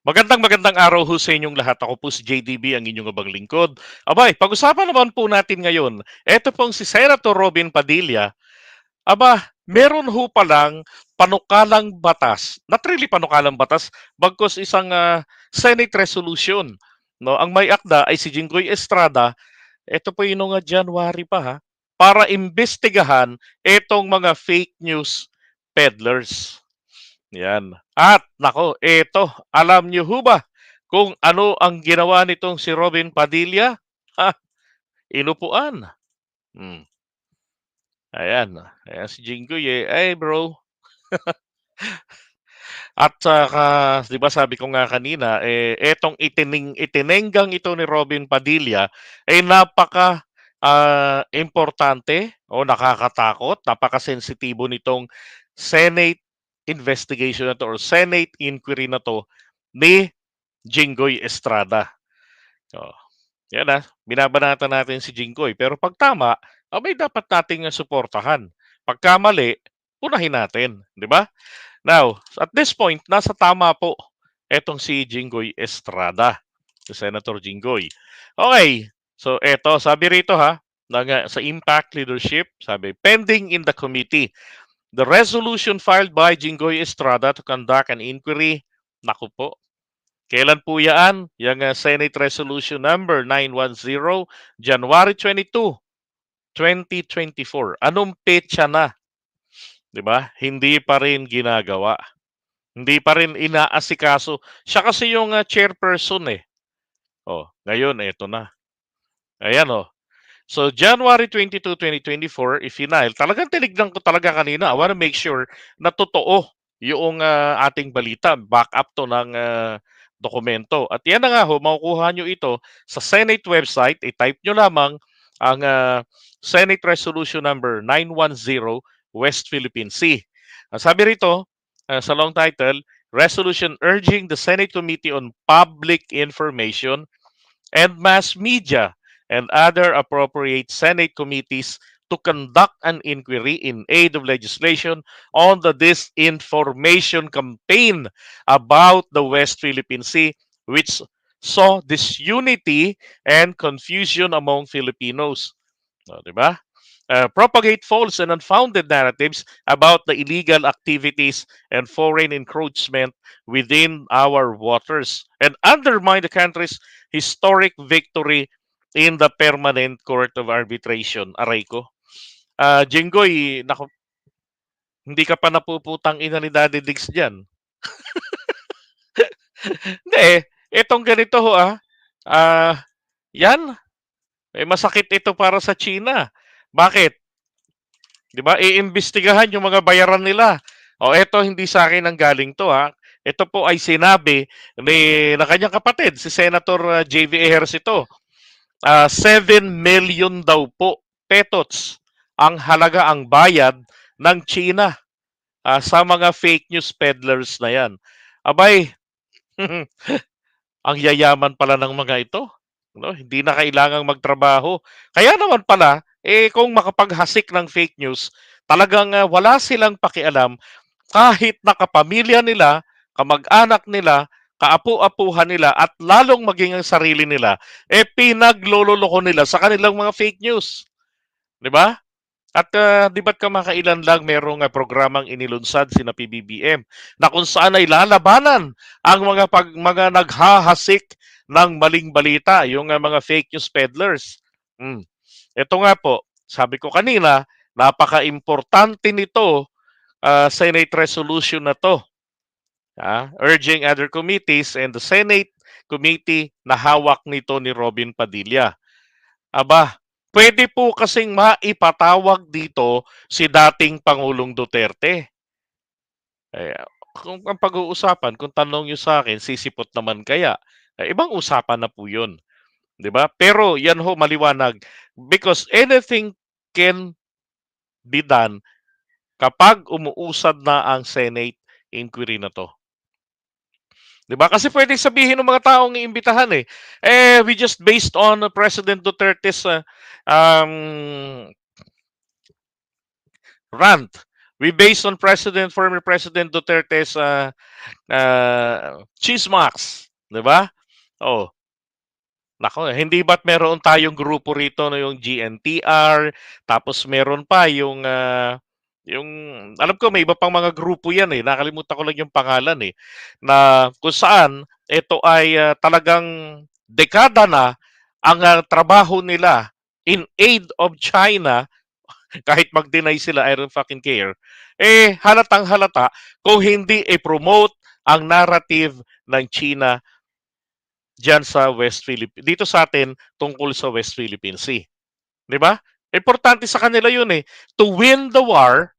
Magandang magandang araw ho sa inyong lahat. Ako po si JDB, ang inyong abang lingkod. Abay, pag-usapan naman po natin ngayon, eto pong si Senator Robin Padilla. Aba, meron ho palang panukalang batas, not really panukalang batas, bagkos isang ah, Senate resolution. No, ang may akda ay si Jinggoy Estrada. Ito po yung nga January pa ha, para imbestigahan itong mga fake news peddlers. Yan. At nako, eto, alam niyo ho ba kung ano ang ginawa nitong si Robin Padilla? Ha, inupuan. Hmm. Ayan. Ayan si Jinggoy eh. Ay bro. At saka, di ba sabi ko nga kanina, eh, etong itining, itinenggang ito ni Robin Padilla, ay napaka ah, importante o nakakatakot, napaka-sensitibo nitong Senate investigation na to or Senate inquiry na to ni Jinggoy Estrada. Oh, yan na, binabanatan natin si Jinggoy. Pero pag tama, abay dapat nating suportahan. Pagka mali, punahin natin. Di ba? Now, at this point, nasa tama po etong si Jinggoy Estrada. Si Senator Jinggoy. Okay, so eto, sabi rito ha, ng, sa Impact Leadership, sabi, pending in the committee, the resolution filed by Jinggoy Estrada to conduct an inquiry, naku po, kailan po yan? Yung uh, Senate Resolution number 910, January 22, 2024. Anong petsa na? 'Di ba? Hindi pa rin ginagawa. Hindi pa rin inaasikaso. Siya kasi yung uh, chairperson eh. Oh, ngayon eto na. Ayan oh. So January 22, 2024, i-final. Talagang tinignan ko talaga kanina. I want to make sure na totoo yung uh, ating balita. Back up to ng uh, dokumento. At yan na nga ho, makukuha nyo ito sa Senate website. I-type nyo lamang ang uh, Senate Resolution number 910 West Philippine Sea. Ang sabi rito uh, sa long title, Resolution urging the Senate Committee on Public Information and Mass Media and other appropriate Senate committees to conduct an inquiry in aid of legislation on the disinformation campaign about the West Philippine Sea, which saw disunity and confusion among Filipinos. O, di ba? Uh, propagate false and unfounded narratives about the illegal activities and foreign encroachment within our waters and undermine the country's historic victory in the Permanent Court of Arbitration. Aray ko. Uh, Jinggoy, naku, hindi ka pa napuputang ina ni Daddy Diggs dyan. Hindi, itong ganito ho ah. Uh, yan. Eh, masakit ito para sa China. Bakit? 'Di ba? Iimbestigahan yung mga bayaran nila. O ito hindi sa akin ang galing to ha. Ito po ay sinabi ni na kanyang kapatid si Senator JV Ejercito uh, 7 million daw po petots ang halaga ang bayad ng China uh, sa mga fake news peddlers na yan. Abay, ang yayaman pala ng mga ito. No? Hindi na kailangang magtrabaho. Kaya naman pala, eh, kung makapaghasik ng fake news, talagang uh, wala silang pakialam kahit nakapamilya nila, kamag-anak nila, kaapu-apuhan nila at lalong maging ang sarili nila, eh pinaglololoko nila sa kanilang mga fake news. 'Di ba? At uh, di ba't kamakailan lang merong uh, programang inilunsad sina PBBM na kung saan ay lalabanan ang mga pag, mga naghahasik ng maling balita, yung uh, mga fake news peddlers. Hmm. Ito nga po, sabi ko kanina, napaka-importante nito uh, Senate resolution na to uh, urging other committees and the Senate committee na hawak nito ni Robin Padilla. Aba, pwede po kasing maipatawag dito si dating Pangulong Duterte. Eh, kung ang pag-uusapan, kung tanong nyo sa akin, sisipot naman kaya, eh, ibang usapan na po yun. 'Di ba? Pero yan ho maliwanag because anything can be done kapag umuusad na ang Senate inquiry na to. 'Di ba? Kasi pwedeng sabihin ng mga taong iimbitahan eh. Eh we just based on President Duterte's uh, um, rant We based on President, former President Duterte's uh, uh, chismax. Di ba? Oh. Nako, hindi ba't meron tayong grupo rito no yung GNTR, tapos meron pa yung ah, yung alam ko may iba pang mga grupo yan eh. Nakalimutan ko lang yung pangalan eh. Na kung saan ito ay ah, talagang dekada na ang ah, trabaho nila in aid of China kahit mag-deny sila, I don't fucking care. Eh, halatang halata kung hindi i-promote ang narrative ng China dyan sa West Philippines. Dito sa atin, tungkol sa West Philippine Sea. Di ba? Importante sa kanila yun eh. To win the war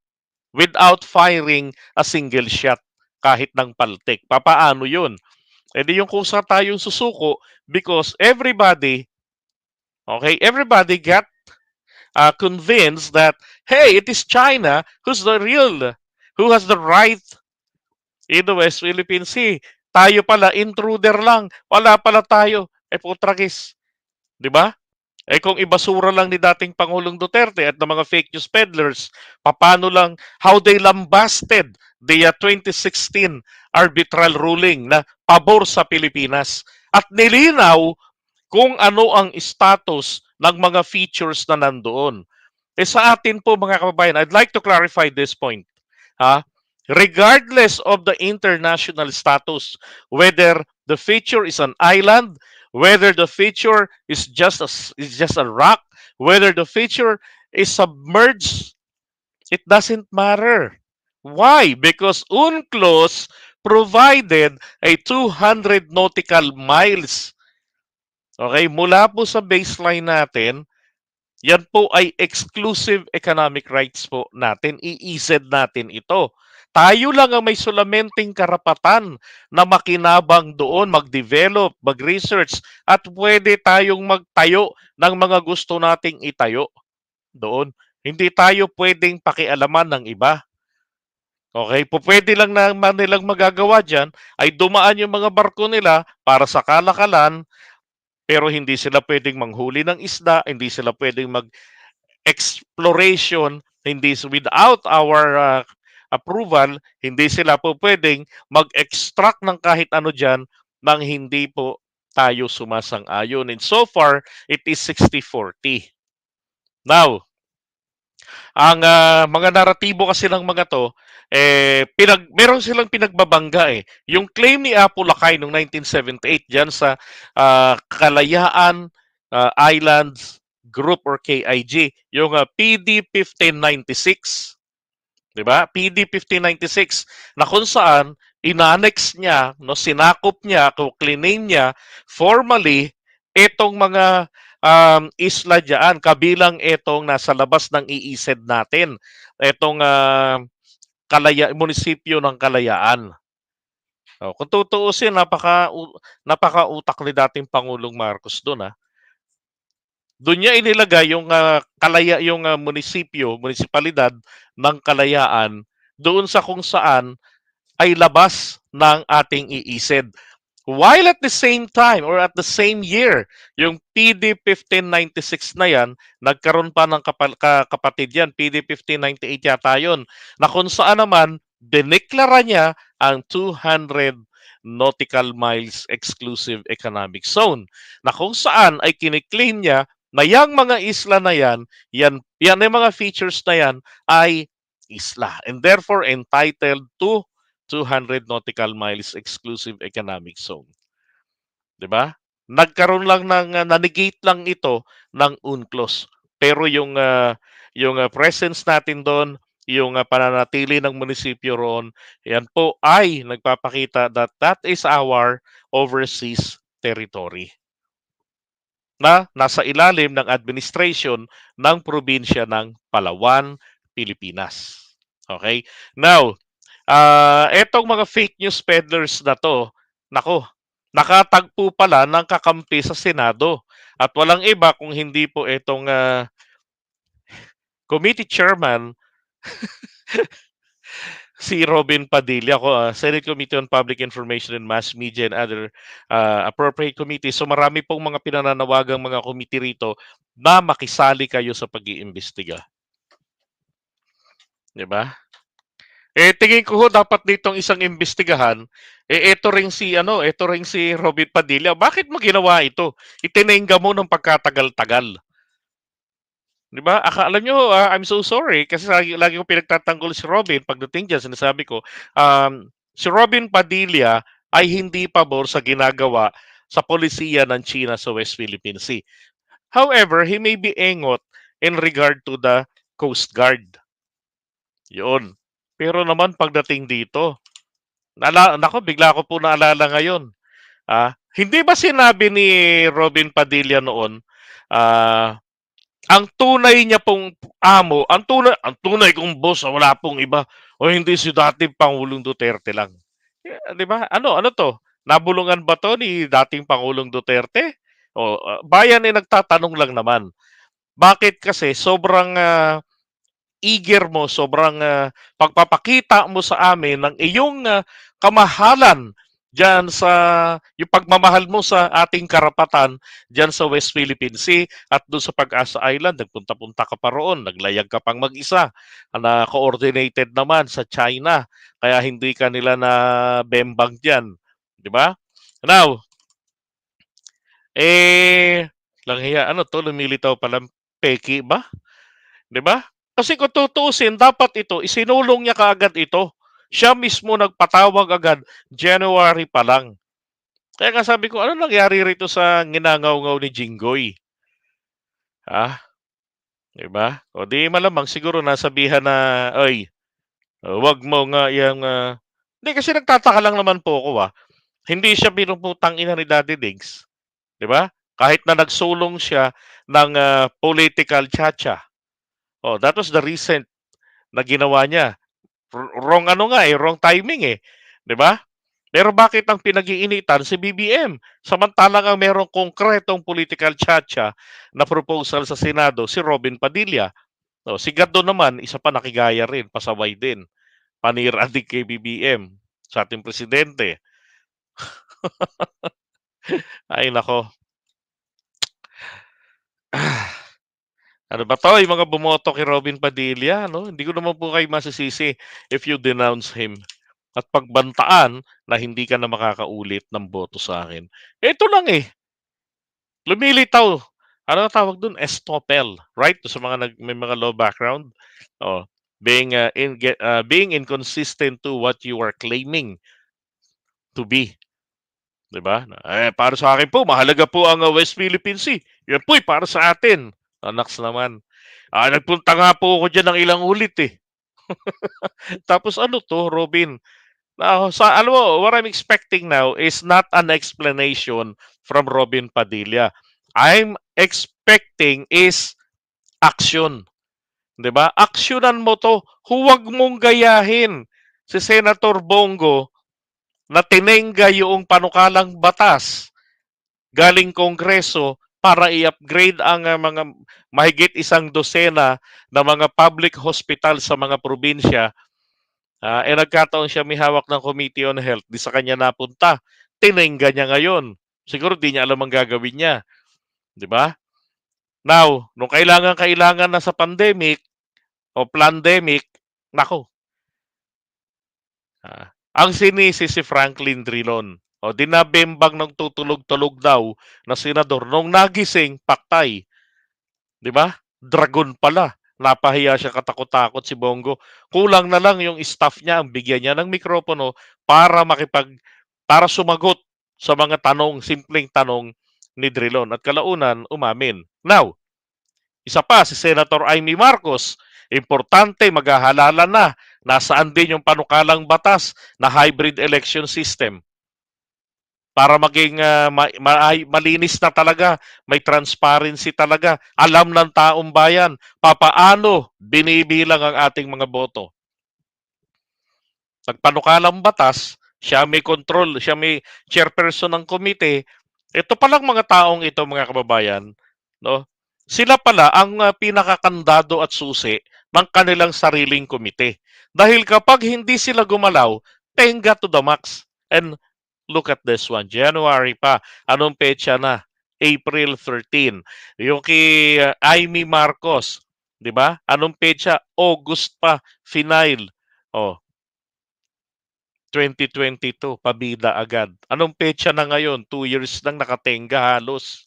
without firing a single shot kahit ng paltik. Papaano yun? E di yung kung saan tayo susuko because everybody, okay, everybody got uh, convinced that, hey, it is China who's the real, who has the right in the West Philippine Sea. Tayo pala, intruder lang. Wala pala tayo. Eh, putragis. Di ba? Eh kung ibasura lang ni dating Pangulong Duterte at ng mga fake news peddlers, papano lang, how they lambasted the uh, 2016 arbitral ruling na pabor sa Pilipinas. At nilinaw kung ano ang status ng mga features na nandoon. Eh sa atin po mga kababayan, I'd like to clarify this point. Ha? Regardless of the international status, whether the feature is an island, whether the feature is just a, is just a rock, whether the feature is submerged, it doesn't matter. Why? Because UNCLOS provided a 200 nautical miles. Okay, mula po sa baseline natin, yan po ay exclusive economic rights po natin. Iised natin ito. Tayo lang ang may sulamenting karapatan na makinabang doon, mag-develop, mag-research, at pwede tayong magtayo ng mga gusto nating itayo doon. Hindi tayo pwedeng pakialaman ng iba. Okay, po pwede lang naman nilang magagawa dyan ay dumaan yung mga barko nila para sa kalakalan, pero hindi sila pwedeng manghuli ng isda, hindi sila pwedeng mag-exploration, hindi without our uh, approval, hindi sila po pwedeng mag-extract ng kahit ano dyan nang hindi po tayo sumasang-ayon. And so far, it is 60-40. Now, ang ah, mga naratibo kasi ng mga to, eh, pinag, meron silang pinagbabangga eh. Yung claim ni Apo Lakay noong 1978 dyan sa ah, Kalayaan ah, Islands Group or KIG, yung ah, PD 1596, 'di ba? PD 1596 na kung saan inanex niya, no, sinakop niya, cliname niya formally itong mga um, isla diyan kabilang itong nasa labas ng iised natin. Itong ah, kalaya munisipyo ng Kalayaan. Oh, kung tutuusin napaka u- napaka-utak ni dating Pangulong Marcos doon ah. Doon niya inilagay yung ah, kalaya yung ah, munisipyo, munisipalidad ng Kalayaan doon sa kung saan ay labas ng ating iised. While at the same time or at the same year, yung PD 1596 na yan, nagkaroon pa ng kapal- ka- kapatid yan, PD 1598 yata yun, na kung saan naman, dineklara niya ang 200 nautical miles exclusive economic zone, na kung saan ay kiniklaim niya na yung mga isla na yan, yan, yan yung mga features na yan ay isla and therefore entitled to 200 nautical miles exclusive economic zone. 'Di ba? Nagkaroon lang ng uh, na-negate lang ito ng UNCLOS. Pero yung ah, yung ah, presence natin doon, yung ah, pananatili ng munisipyo roon, yan po ay nagpapakita that that is our overseas territory na nasa ilalim ng administration ng probinsya ng Palawan, Pilipinas. Okay? Now, Ah, etong mga fake news peddlers na 'to, nako, nakatagpo pala ng kakampi sa Senado at walang iba kung hindi po itong, ah, committee chairman si Robin Padilla ko, ah, Senate Committee on Public Information and Mass Media and other, ah, appropriate committees. So marami pong mga pinananawagang mga committee rito na makisali kayo sa pag-iimbestiga. 'Di ba? Eh, tingin ko dapat ditong isang imbestigahan, eh, eto ring si ano, eto ring si Robin Padilla, bakit mo ginawa ito? Itinengga mo ng pagkatagal-tagal. 'Di ba? Akala nyo, ah, I'm so sorry kasi lagi, lagi ko pinagtatanggol si Robin pagdating diyan sinasabi ko, um, si Robin Padilla ay hindi pabor sa ginagawa sa polisiya ng China sa West Philippine Sea. However, he may be engot in regard to the Coast Guard. Yun. Pero naman pagdating dito, nala, nako, bigla ko po naalala ngayon. Ah, hindi ba sinabi ni Robin Padilla noon, ah, ang tunay niya pong amo, ang tunay, ang tunay kong boss, wala pong iba, o hindi si dating Pangulong Duterte lang. Eh, di ba? Ano, ano to? Nabulungan ba to ni dating Pangulong Duterte? O, ah, bayan ay nagtatanong lang naman. Bakit kasi sobrang ah, eager mo, sobrang ah, pagpapakita mo sa amin ng iyong ah, kamahalan diyan sa yung pagmamahal mo sa ating karapatan diyan sa West Philippine Sea at doon sa Pag-asa Island, nagpunta-punta ka pa roon, naglayag ka pang mag-isa, na coordinated naman sa China, kaya hindi ka nila na bembang diyan, di ba? Now, eh, lang hiya, ano to, lumilitaw palang peki ba? Di ba? Kasi kung tutuusin, dapat ito, isinulong niya kaagad ito. Siya mismo nagpatawag agad, January pa lang. Kaya nga sabi ko, ano nangyari rito sa nginangaw-ngaw ni Jinggoy? Ha? Di ba? O di malamang siguro nasabihan na, uh, wag mo nga yung... Uh... Hindi, kasi nagtataka lang naman po ako, ah. Hindi siya pinuputang ina ni Daddy Diggs. Di ba? Kahit na nagsulong siya ng uh, political chacha. Oh, that was the recent na ginawa niya. Wrong ano nga eh, wrong timing eh. 'Di ba? Pero bakit ang pinag-iinitan si BBM? Samantalang ang merong konkretong political chacha na proposal sa Senado si Robin Padilla. No, si Gado naman, isa pa nakigaya rin, pasaway din. Panira din kay BBM sa ating presidente. Ay nako. Ano ba 'to, yung mga bumoto kay Robin Padilla 'no, hindi ko naman po kayo masisisi if you denounce him at pagbantaan na hindi ka na makakaulit ng boto sa akin. Ito lang, eh. Lumilitaw, ano tawag dun, estoppel, right? Sa mga nag may mga low background, oh, being, uh, in get uh, being inconsistent to what you are claiming to be. 'Di ba? Eh, para sa akin po mahalaga po ang, uh, West Philippine Sea. Yan po'y para sa atin. Naks naman. Ah, nagpunta nga po ako diyan ng ilang ulit, eh. Tapos ano 'to, Robin, ah, sa alam what I'm expecting now is not an explanation from Robin Padilla. I'm expecting is action. 'Di ba? Aksyonan mo 'to. Huwag mong gayahin si Senator Bongo na tinengga yung panukalang batas galing Kongreso para i-upgrade ang uh, mga mahigit isang dosena na mga public hospital sa mga probinsya. Uh, eh nagkataon siya may hawak ng Committee on Health, di sa kanya napunta. Tinengga niya ngayon. Siguro di niya alam ang gagawin niya. Di ba? Now, nung kailangan-kailangan na sa pandemic o pandemic, nako. Uh, ang sinisi si Franklin Drilon. O dinabembang ng tutulog-tulog daw na senador nung nagising paktay. 'Di ba? Dragon pala. Napahiya siya katakot-takot si Bongo. Kulang na lang yung staff niya ang bigyan niya ng mikropono para makipag para sumagot sa mga tanong, simpleng tanong ni Drilon at kalaunan umamin. Now, isa pa si Senator Amy Marcos, importante maghahalala na nasaan din yung panukalang batas na hybrid election system para maging uh, ma- ma- malinis na talaga, may transparency talaga, alam ng taong bayan papaano binibilang ang ating mga boto. Nagpanukalang batas, siya may control, siya may chairperson ng komite. Ito palang mga taong ito mga kababayan, no? Sila pala ang uh, pinakakandado at susi ng kanilang sariling komite. Dahil kapag hindi sila gumalaw, tenga to the max. And Look at this one. January pa. Anong petsa na? April 13. Yung kay uh, Amy Marcos, 'di ba? Anong petsa? August pa, final. Oh, 2022 pabida agad. Anong petsa na ngayon? 2 years nang nakatenga halos.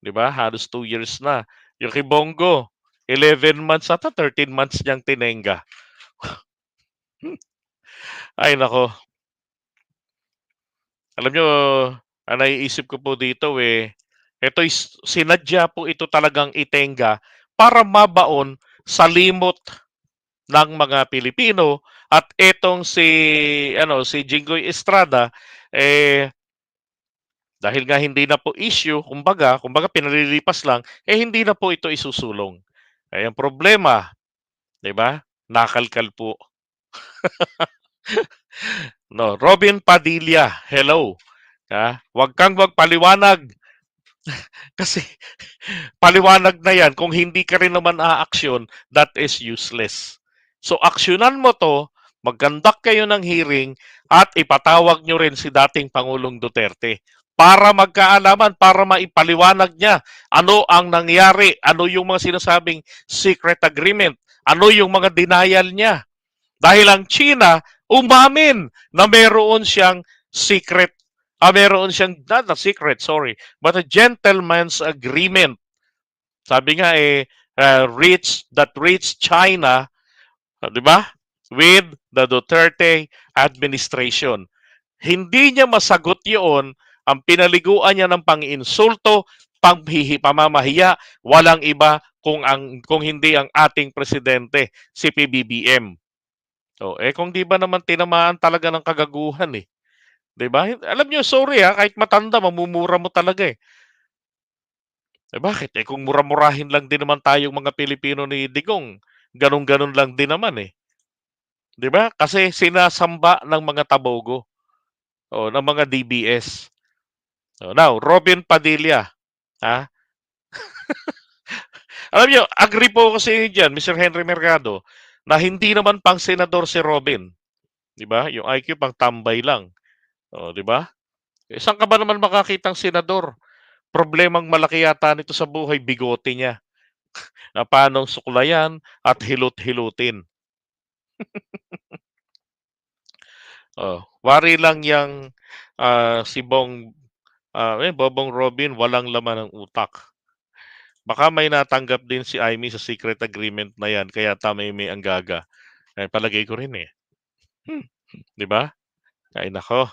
'Di ba? Halos 2 years na. Yung kay Bongo, 11 months ata, 13 months niyang tinenga. Ay naku. Alam niyo, ang naiisip ko po dito, eh, ito'y s sinadya po ito talagang itenga para mabaon sa limot ng mga Pilipino at itong si ano, si Jinggoy Estrada, eh dahil nga hindi na po issue kumbaga kumbaga pinalilipas lang, eh, hindi na po ito isusulong. Eh, ang problema, 'di ba, nakalkal po. No, Robin Padilla, hello. Ah, wag kang magpaliwanag. Kasi paliwanag na 'yan kung hindi ka rin naman aaksyon, that is useless. So, aksiyunan mo 'to, mag-conduct kayo ng hearing at ipatawag niyo rin si dating Pangulong Duterte para magkaalaman, para maipaliwanag niya ano ang nangyari, ano yung mga sinasabing secret agreement, ano yung mga denial niya. Dahil ang China umamin na meron siyang secret ah, meron siyang not a secret, sorry, but a gentleman's agreement. Sabi nga eh, uh, reach that reached China, ah, 'di ba? With the Duterte administration. Hindi niya masagot 'yon, ang pinaliguan niya ng pang-insulto, panghihi pamamahiya, walang iba kung ang kung hindi ang ating presidente, si PBBM. Oh, eh, kung 'di ba naman tinamaan talaga ng kagaguhan, eh. 'Di ba? Alam niyo, sorry, ah, kahit matanda mamumura mo talaga, eh. Eh, bakit? Eh, kung mura-murahin lang din naman tayong mga Pilipino ni Digong, gano'n-gano'n lang din naman, eh. 'Di ba? Kasi sinasamba ng mga tabogo. Oh, ng mga DBS. Oh, now, Robin Padilla, ah. Alam niyo, agree po inyo diyan, Mr. Henry Mercado, na hindi naman pang senador si Robin. 'Di ba? Yung IQ pang tambay lang. Oh, 'di ba? Eh, saan ka ba naman makakitang senador? Problemang malaki yata nito sa buhay, bigote niya. Na paanong suklayan at hilot-hilutin. Oh, wari lang yang, ah, si Bong ah, eh, Bobong Robin walang laman ang utak. Baka may natanggap din si Imee sa secret agreement na 'yan kaya tamimi ang gaga. Eh, palagay ko rin, eh. Hmm, 'di ba? Ay naku.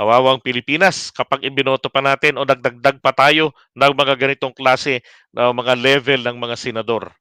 Kawawang Pilipinas kapag ibinoto pa natin o nagdagdag pa tayo ng mga ganitong klase na mga level ng mga senador.